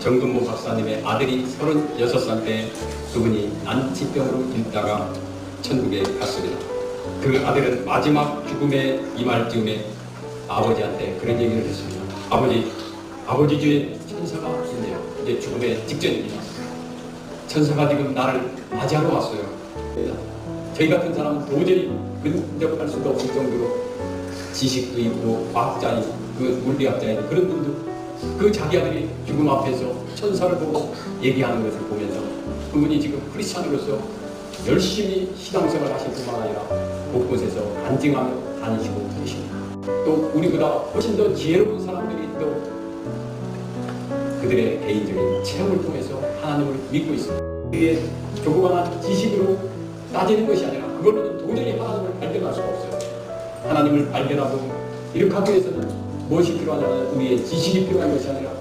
정근모 박사님의 아들이 36살 때 그분이 난치병으로 잃다가 천국에 갔습니다. 그 아들은 마지막 죽음에 임할 즈음에 아버지한테 그런 얘기를 했습니다. 아버지, 아버지 주에 천사가 있네요. 이제 죽음의 직전입니다. 천사가 지금 나를 맞이하러 왔어요. 저희 같은 사람은 도저히 근접할 수도 없을 정도로 지식도 있고 과학자인 그 물리학자인 그런 분들 그 자기 아들이 죽음 앞에서 천사를 보고 얘기하는 것을 보면서 그분이 지금 크리스찬으로서 열심히 신앙생활 하실 뿐만 아니라 곳곳에서 간증하며 다니시고 계십니다. 또 우리보다 훨씬 더 지혜로운 사람들이 또 그들의 개인적인 체험을 통해서 하나님을 믿고 있습니다. 그게 조그마한 지식으로 따지는 것이 아니라 그걸로는 도저히 하나님을 발견할 수가 없어요. 하나님을 발견하고 이렇게 하기 위해서는 무엇이 필요하냐면 우리의 지식이 필요한 것이 아니라